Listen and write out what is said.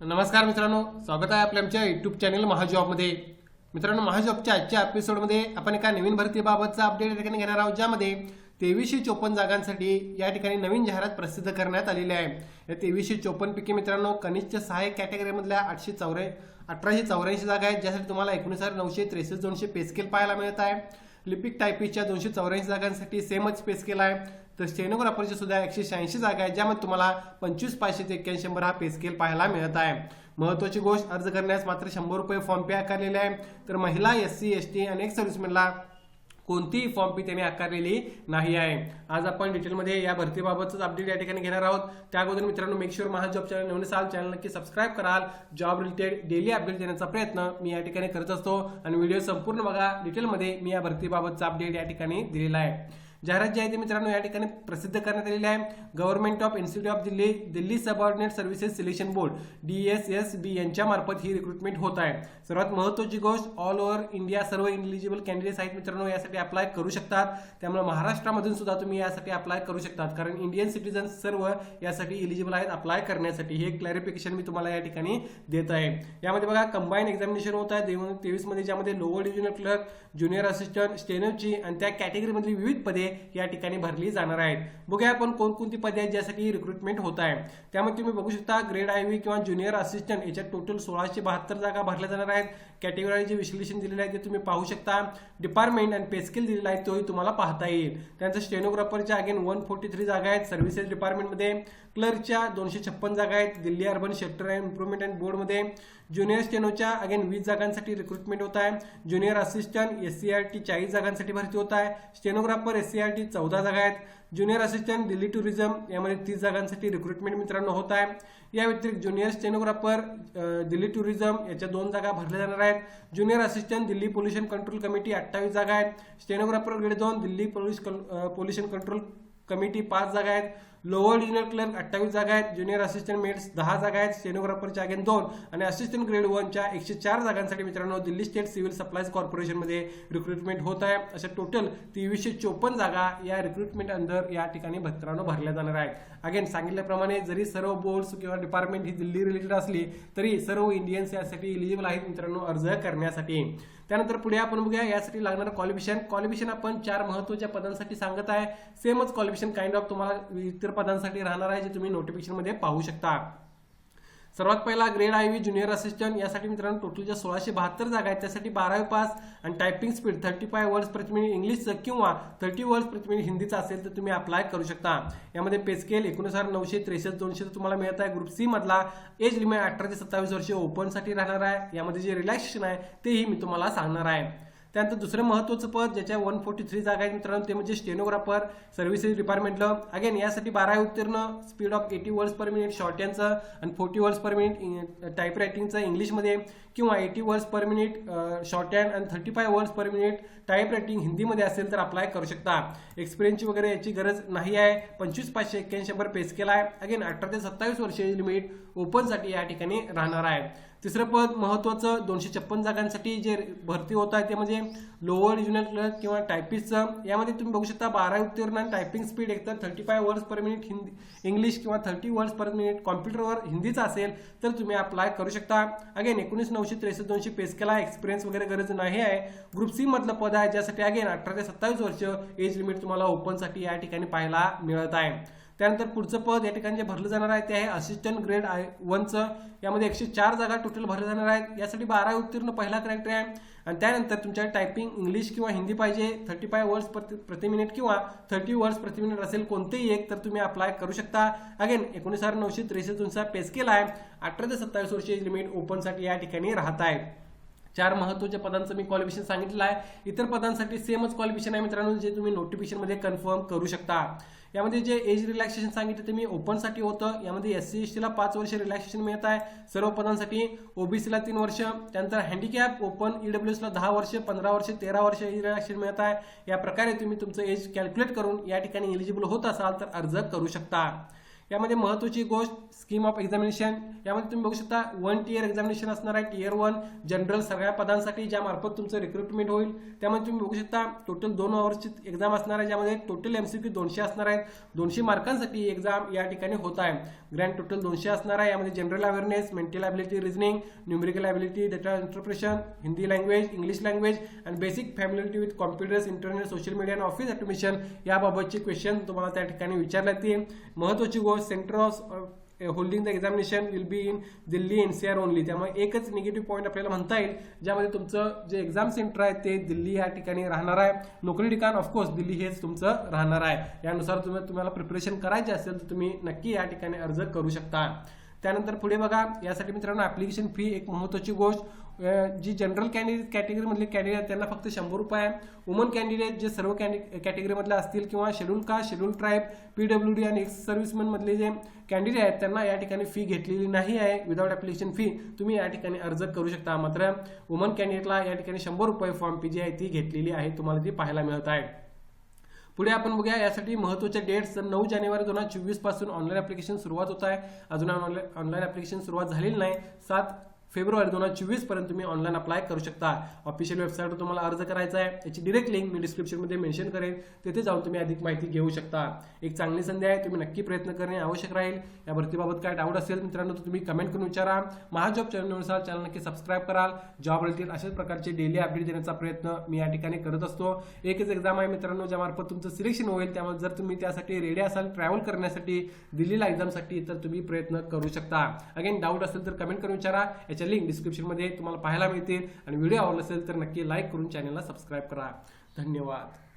नमस्कार मित्रांनो स्वागत आहे आपल्या आमच्या युट्यूब चॅनल महाजॉबमध्ये. मित्रांनो महाजॉबच्या आजच्या एपिसोडमध्ये आपण एका नवीन भरतीबाबतचा अपडेट या ठिकाणी घेणार आहोत ज्यामध्ये तेवीसशे चोपन्न जागांसाठी या ठिकाणी नवीन जाहिरात प्रसिद्ध करण्यात आलेली आहे. या तेवीसशे चोपन्न पैकी मित्रांनो कनिष्ठ सहाय्यक कॅटेगरीमधल्या आठशे चौऱ्या अठराशे चौऱ्याऐंशी जागा आहेत ज्यासाठी तुम्हाला एकोणीस हजार नऊशे त्रेसष्ट दोनशे पे स्केल पाहायला मिळत आहे. लिपिक टायपीच्या दोनशे चौऱ्याऐंशी जागांसाठी सेमच स्पेस केला आहे तर स्टेनोग्राफरच्या सुद्धा एकशे शहाऐंशी जागा आहेत ज्यामध्ये तुम्हाला पंचवीस पाचशे ते एक्क्याऐंशी शंभर हा पे स्केल पाहायला मिळत आहे. महत्वाची गोष्ट अर्ज करण्यास मात्र शंभर रुपये फॉर्म पे आकारलेले आहे. तर महिला एस सी एस टी आणि एक सर्व्हिसमॅनला कोणतीही फॉर्म फी त्यांनी आकारलेली नाही आहे. आज आपण डिटेलमध्ये या भरतीबाबतच अपडेट या ठिकाणी घेणार आहोत. त्या अगोदर मित्रांनो make sure Maha job channel नवीन असाल चॅनल नक्की सबस्क्राईब कराल. जॉब रिलेटेड डेली अपडेट देण्याचा प्रयत्न मी या ठिकाणी करत असतो. आणि व्हिडिओ संपूर्ण बघा. डिटेलमध्ये मी या भरतीबाबतचा अपडेट या ठिकाणी दिलेला आहे. जाहिरात जी आहे ती मित्रांनो या ठिकाणी प्रसिद्ध करण्यात आलेली आहे. Government of institute of Delhi Delhi subordinate services selection board D S S B यांच्या मार्फत ही रिक्रुटमेंट होत आहे. सर्वात महत्वाची गोष्ट ऑल ओव्हर इंडिया सर्व इलिजिबल कॅन्डिडेट्स आहेत मित्रांनो यासाठी अप्लाय करू शकतात. त्यामुळे महाराष्ट्रामधून सुद्धा तुम्ही यासाठी अप्लाय करू शकतात. कारण इंडियन सिटीजन सर्व यासाठी इलिजिबल आहेत अप्लाय करण्यासाठी. हे क्लॅरिफिकेशन मी तुम्हाला या ठिकाणी देत आहे. यामध्ये बघा कंबाईन एक्झामिनेशन होत आहे. दोन हजार तेवीसमध्ये ज्यामध्ये lower divisional clerk junior assistant स्टेनोची आणि त्या कॅटेगरीमधली विविध पदे या ठिकाणी भरली जाणार आहेत. बघूया आपण कोणकोणती पदे आहेत ज्यासाठी रिक्रुटमेंट होत आहे. त्यामध्ये तुम्ही बघू शकता ग्रेड आय व्ही किंवा ज्युनियर असिस्टंट याच्यात टोटल सोळाशे बहात्तर जागा भरल्या जाणार आहेत. कॅटेगरीचे विश्लेषण दिलेलं आहे ते तुम्ही पाहू शकता. डिपार्टमेंट आणि पेस्किल दिलेला आहे तोही तुम्हाला पाहता येईल. त्यांचं स्टेनोग्राफरच्या अगेन वन फोर्टी थ्री जागा आहेत सर्व्हिसेस डिपार्टमेंटमध्ये क्लर्कच्या दोनशे छप्पन जागा आहेत Delhi urban shelter and improvement and बोर्डमध्ये ज्युनियर स्टेनोच्या अगेन वीस जागांसाठी रिक्रुटमेंट होत आहे. Junior assistant S C R T चाळीस जागांसाठी भरती होत आहे. स्टेनोग्राफर एस सी टी चौदा जागा आहेत. ज्युनियर असिस्टंट दिल्ली टुरिझम यामध्ये तीस जागांसाठी रिक्रुटमेंट मित्रांनो होत आहे. या व्यतिरिक्त ज्युनियर स्टेनोग्राफर दिल्ली टुरिझम याच्या दोन जागा भरल्या जाणार आहेत. Junior assistant Delhi pollution control committee अठ्ठावीस जागा आहेत. स्टेनोग्राफर ग्रेड दोन Delhi pollution pollution control committee पाच जागा आहेत. लोअर डिव्हिजनल क्लर्क अठ्ठावीस जागा आहेत ज्युनियर असिस्टंट मेट्स दहा जागा आहेत स्टेनोग्राफरच्या अगेन दोन आणि असिस्टंट ग्रेड वनच्या एकशे चार जागांसाठी मित्रांनो दिल्ली स्टेट सिव्हिल सप्लायज कॉर्पोरेशनमध्ये रिक्रुटमेंट होत आहे. अशा टोटल तेवीसशे चोपन्न जागा या रिक्रुटमेंट अंदर या ठिकाणी भत्रांनो भरल्या जाणार आहेत. अगेन सांगितल्याप्रमाणे जरी सर्व बोर्ड्स किंवा डिपार्टमेंट ही दिल्ली रिलेटेड असली तरी सर्व इंडियन्स यासाठी इलिजिबल आहेत मित्रांनो अर्ज करण्यासाठी. त्यानंतर पुढे आपण बघूया यासाठी लागणारं क्वालिफिकेशन क्वालिफिकेशन आपण चार महत्त्वाच्या पदांसाठी सांगत आहे. सेमच क्वालिफिकेशन काइंड ऑफ तुम्हाला इतर पदांसाठी राहणार आहे जे तुम्ही नोटिफिकेशनमध्ये पाहू शकता. सर्वात पहिला grade I V junior assistant यासाठी मित्रांनो टोटल ज्या सोळाशे बहात्तर जागा आहेत त्यासाठी बारावी पास आणि typing speed thirty five words प्रति मिनिट इंग्लिशचं किंवा थर्टी वर्ड्स प्रति मिनिट हिंदीचं असेल तर तुम्ही अप्लाय करू शकता. यामध्ये पेस्केल एकोणीस हजार नऊशे त्रेसष्ट दोनशे तुम्हाला मिळत आहे. ग्रुप सी मधला एज लिमिट अठरा ते सत्तावीस वर्ष ओपनसाठी राहणार आहे. यामध्ये जे रिलॅक्सेशन आहे तेही मी तुम्हाला सांगणार आहे. त्यानंतर दुसरं महत्त्वाचं पद ज्याच्या वन फोर्टी थ्री जागा आहेत मित्रांनो ते म्हणजे स्टेनोग्राफर सर्व्हिसेस डिपार्टमेंटला अगेन यासाठी बारावी उत्तीर्ण speed of eighty words per minute short यांचं आणि forty words per minute type रायटिंगचं इंग्लिशमध्ये. किंवा eighty words per minute shorthand आणि thirty five words per minute typewriting हिंदीमध्ये असेल तर अप्लाय करू शकता. एक्सपिरियन्सची वगैरे याची गरज नाही आहे. पंचवीस पाचशे एक्क्याऐंशी नंबर पेस केला आहे. अगेन अठरा ते सत्तावीस वर्ष लिमिट ओपनसाठी या ठिकाणी राहणार आहे. तिसरं पद महत्वाचं दोनशे छप्पन जागांसाठी जे भरती होत आहे ते म्हणजे लोअर रिजनल क्लर्क किंवा टायपिस्टचं. यामध्ये तुम्ही बघू शकता बारा उत्तीर्ण आणि टायपिंग स्पीड एकतर thirty five words per minute Hindi English किंवा थर्टी वर्ड्स पर मिनिट कॉम्प्युटरवर हिंदीचा असेल तर तुम्ही अप्लाय करू शकता. अगेन एकोणीस नऊशे त्रेसष्ट दोनशे पेस केला एक्सपिरियन्स वगैरे गरज नाही आहे. ग्रुप सी मधलं पद आहे ज्यासाठी अगेन अठरा ते सत्तावीस वर्ष एज लिमिट तुम्हाला ओपनसाठी या ठिकाणी पाहायला मिळत आहे. त्यानंतर पुढचं पद या ठिकाणी जे भरलं जाणार आहे ते आहे असिस्टंट ग्रेड आय वनचं यामध्ये एकशे चार जागा टोटल भरल्या जाणार आहेत. यासाठी बारा उत्तीर्ण पहिला क्रॅक्टर आहे. आणि त्यानंतर तुमच्या टायपिंग इंग्लिश किंवा हिंदी पाहिजे. थर्टी फाय वर्ड्स प्रति प्रति मिनिट किंवा थर्टी वर्ड्स प्रति मिनिट असेल कोणतेही एक तर तुम्ही अप्लाय करू शकता. अगेन एकोणीस हजार नऊशे त्रेसष्ट तुमचा पेस केला आहे. अठरा ते सत्तावीस वर्षी लिमिट ओपनसाठी या ठिकाणी राहत आहे चार महत्त्वाच्या पदांचं मी क्वालिफिकेशन सांगितलं आहे. इतर पदांसाठी सेमच क्वालिफिकेशन आहे मित्रांनो जे तुम्ही नोटिफिकेशनमध्ये कन्फर्म करू शकता. यामध्ये जे एज रिलॅक्सेशन सांगितलं ते मी ओपनसाठी होतं. यामध्ये एस सी एस टीला पाच वर्ष रिलॅक्सेशन मिळत आहे. सर्व पदांसाठी ओबीसीला तीन वर्ष. त्यानंतर हँडिकॅप ओपन ईडब्ल्यूएसला दहा वर्ष पंधरा वर्ष तेरा वर्ष एज रिलॅक्सेशन मिळत आहे. या प्रकारे तुम्ही तुमचं एज कॅल्क्युलेट करून या ठिकाणी एलिजिबल होत असाल तर अर्ज करू शकता. यामध्ये महत्त्वाची गोष्ट स्कीम ऑफ एक्झामिनेशन यामध्ये तुम्ही बघू शकता वन टीयर एक्झामिनेशन असणार आहे. टीयर वन जनरल सगळ्या पदांसाठी ज्यामार्फत तुमचं रिक्रुटमेंट होईल. त्यामध्ये तुम्ही बघू शकता टोटल दोन आवर्सची एक्झाम असणार आहे. ज्यामध्ये टोटल एम सी क्यू दोनशे असणार आहेत दोनशे मार्कांसाठी एक्झाम या ठिकाणी होत आहे. ग्रँड टोटल दोनशे असणार आहे. यामध्ये general awareness mental ability reasoning numerical ability data interpretation Hindi language English language आणि basic familiarity with computers internet social media आणि ऑफिस ऑटोमेशन याबाबतचे क्वेश्चन तुम्हाला त्या ठिकाणी विचारले येतील महत्त्वाची गोष्ट centre of holding the examination will be in Delhi NCR only त्यामुळे एकच निगेटिव्ह पॉईंट आपल्याला म्हणता येईल ज्यामध्ये तुमचं जे एक्झाम सेंटर आहे ते दिल्ली या ठिकाणी राहणार आहे. नोकरी ठिकाण ऑफकोर्स दिल्ली हेच तुमचं राहणार आहे. यानुसार तुम्ही तुम्हाला प्रिपरेशन करायचे असेल तर तुम्ही नक्की या ठिकाणी अर्ज करू शकता. त्यानंतर पुढे बघा यासाठी मित्रांनो ऍप्लिकेशन फी एक महत्त्वाची गोष्ट. जी जनरल कॅन्डिडेट कॅटेगरीमधले कॅन्डिडेट त्यांना फक्त शंभर रुपये आहे. वुमन कॅन्डिडेट जे सर्व कॅटेगरीमधले असतील किंवा schedule caste schedule tribe P W D आणि एक्स सर्व्हिसमॅनमधले जे कॅन्डिडेट आहेत त्यांना या ठिकाणी फी घेतलेली नाही आहे. विदाउट ॲप्लिकेशन फी तुम्ही या ठिकाणी अर्ज करू शकता. मात्र वुमन कॅन्डिडेटला या ठिकाणी शंभर रुपये फॉर्म फी जी आहे ती घेतलेली आहे तुम्हाला ती पाहायला मिळत आहे. पुढे आपण बघूया यासाठी महत्त्वाच्या डेट्स नऊ जानेवारी दोन हजार चोवीसपासून ऑनलाईन ऍप्लिकेशन सुरुवात होत आहे. अजून ऑनलाईन ऑनलाईन ऍप्लिकेशन सुरुवात झालेली नाही. सात फेब्रुवारी दोन हजार चोवीसपर्यंत तुम्ही ऑनलाईन अप्लाय करू शकता. ऑफिशियल वेबसाईटवर तुम्हाला अर्ज करायचा आहे. याची डिरेक्ट लिंक मी डिस्क्रिप्शनमध्ये मेन्शन करेन. तेथे जाऊन तुम्ही अधिक माहिती घेऊ शकता. एक चांगली संधी आहे. तुम्ही नक्की प्रयत्न करणे आवश्यक राहील. या भरतीबाबत काय डाऊट असेल मित्रांनो तर तुम्ही कमेंट करून विचारा. महाजॉब चॅनलनुसार चॅनल नक्की सबस्क्राईब कराल. जॉब रिलेटेड अशाच प्रकारचे डेली अपडेट देण्याचा प्रयत्न मी या ठिकाणी करत असतो. एकच एक्झाम आहे मित्रांनो ज्यामार्फत तुमचं सिलेक्शन होईल. त्यामुळे जर तुम्ही त्यासाठी रेडी असाल ट्रॅव्हल करण्यासाठी दिल्लीला एक्झामसाठी तर तुम्ही प्रयत्न करू शकता. अगेन डाऊट असेल तर कमेंट करून विचारा. याच्या लिंक डिस्क्रिप्शनमध्ये तुम्हाला पाहायला मिळतील. आणि व्हिडिओ आवडला असेल तर नक्की लाईक करून चॅनलला सबस्क्राईब करा. धन्यवाद.